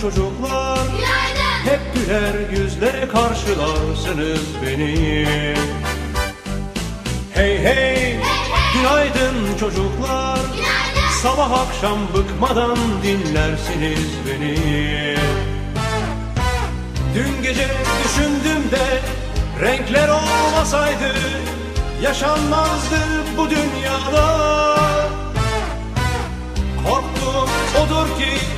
çocuklar. Günaydın. Hep güler yüzle karşılarsınız beni. Hey hey. Günaydın çocuklar. Günaydın. Sabah akşam bıkmadan dinlersiniz beni. Dün gece düşündüm de renkler olmasaydı Yaşanmazdı bu dünyada. Korktuğum odur ki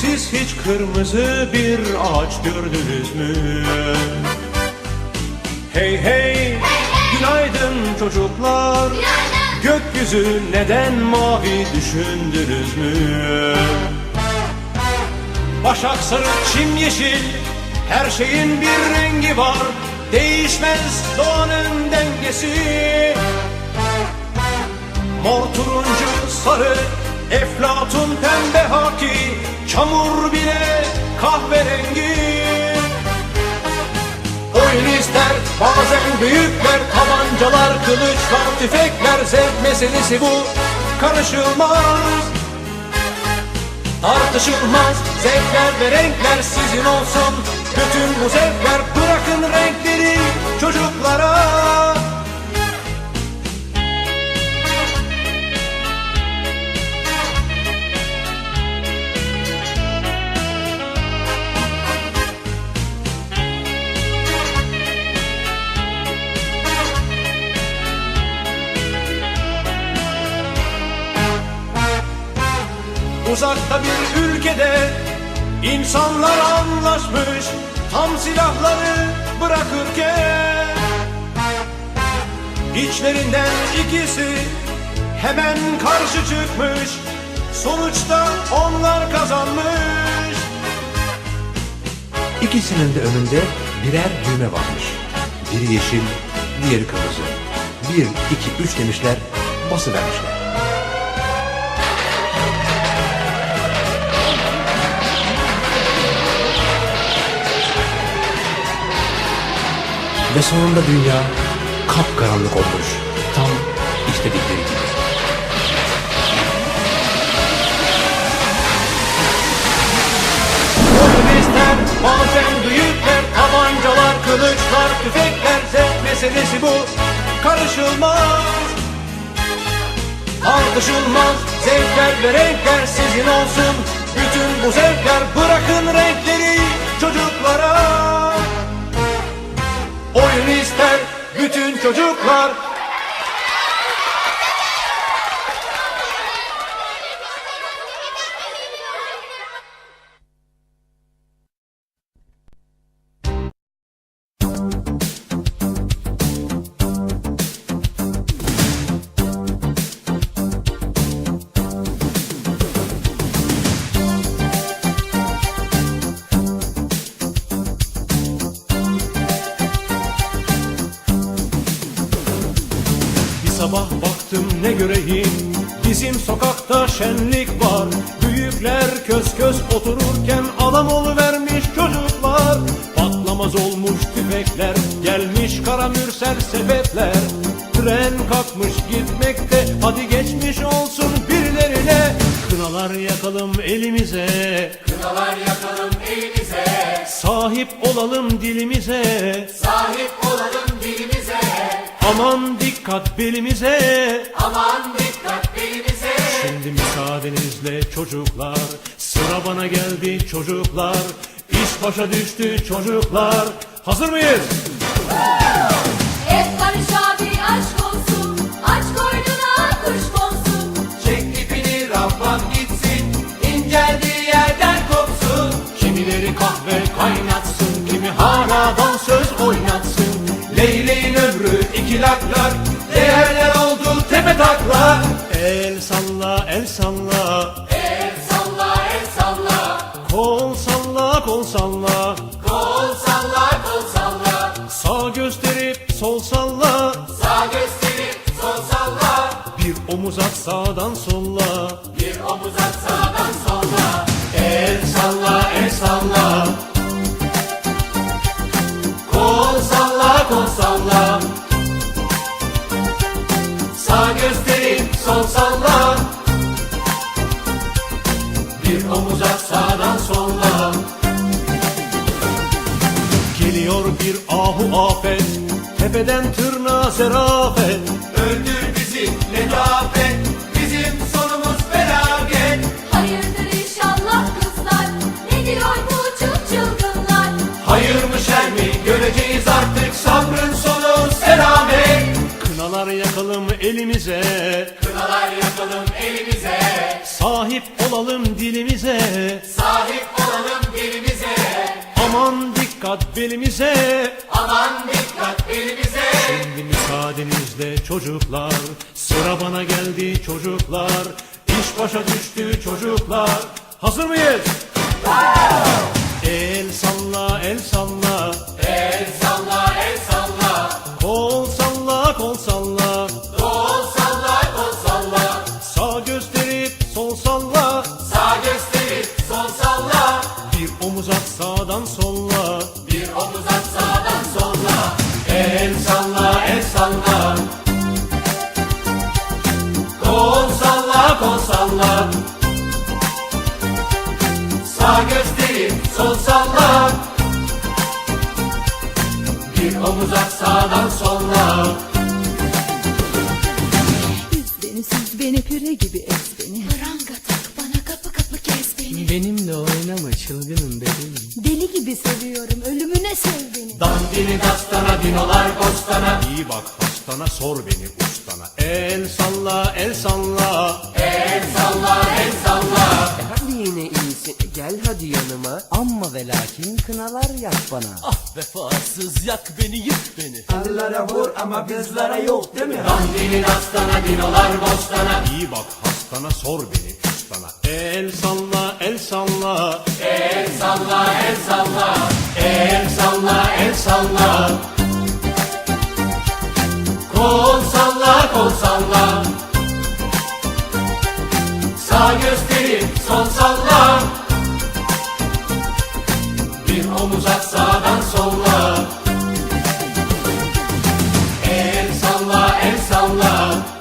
Siz hiç kırmızı bir ağaç gördünüz mü? Hey hey, günaydın çocuklar Günaydın. Gökyüzü neden mavi düşündünüz mü? Başak sarı, çim yeşil Her şeyin bir rengi var Değişmez doğanın dengesi Mor turuncu sarı Eflatun pembe haki Çamur bile kahverengi. Oyun ister bazen büyükler Tabancalar, kılıçlar, tüfekler Zevk meselesi bu. Karışılmaz Tartışılmaz. Zevkler ve renkler sizin olsun. Bütün bu zevkler bırakın renkleri çocuklara Uzakta bir ülkede insanlar anlaşmış Tam silahları bırakırken İçlerinden ikisi hemen karşı çıkmış Sonuçta onlar kazanmış İkisinin de önünde birer düğme varmış. Biri yeşil, diğeri kırmızı. Bir, iki, üç demişler, basıvermişler. Ve sonunda dünya kapkaranlık olmuş. Tam istedikleri gibi. Oyun ister bazen büyükler Tabancalar, kılıçlar, tüfekler Zevk meselesi bu karışılmaz Tartışılmaz zevkler ve renkler sizin olsun Bütün bu zevkler bırakın renkleri çocuklara bütün çocuklar sokakta şenlik var. Büyükler köz köz otururken Adam vermiş çocuklar. Patlamaz olmuş tüfekler Gelmiş kara mürsel sepetler. Tren kalkmış gitmekte Hadi geçmiş olsun birilerine. Kınalar yakalım elimize. Kınalar yakalım elimize, Sahip olalım dilimize. Sahip olalım dilimize. Aman dikkat belimize. Aman dikkat. Şimdi müsaadenizle çocuklar. Sıra bana geldi çocuklar. İş başa düştü çocuklar. Hazır mıyız? salla kol salla Kol salla kol salla Sağ gösterip sol salla Sağ gösterip sol salla Bir omuz at sağdan sola Bir omuz at sağdan sola El salla el salla. Kol salla kol salla Sağ gösterip sol salla Bir omuz at sağdan Geliyor bir ahu afet. Tepeden tırnağa zerafet Öldür bizi letafet. Bizim sonumuz felaket. Hayırdır inşallah kızlar? Ne diyor bu çıl çılgınlar? Hayır mı şer mi? Göreceğiz artık Sabrın sonu selamet. Kınalar yakalım elimize. Kınalar yakalım elimize. Sahip olalım dilimize. Sahip olalım dilimize. Aman dikkat belimize Aman dikkat elimize. Şimdi müsaadenizle çocuklar Sıra bana geldi çocuklar. İş başa düştü çocuklar. Hazır mıyız? El salla el salla salla Sağ gösterip sol salla Bir omuz at sağdan sola Üz beni süz beni püre gibi ez beni. Pranga tak bana kapı kapı kes beni. Benimle oynama çılgınım bebeğim Deli gibi seviyorum ölümüne sev beni. Dandini dastana dinolar bostana İyi bak hastana sor beni ustana. El salla el salla. El salla el salla. Hadi yine iyisin gel hadi yanıma. Amma ve lakin kınalar yak bana. Ah vefasız yak beni yık beni. Dandini dastana dinolar bostana. İyi bak hastana sor beni ustana. El salla el salla. El salla el salla. El salla el salla Kol salla kol salla Sağ gösterip sol salla Bir omuz at sağdan solla. El salla el salla.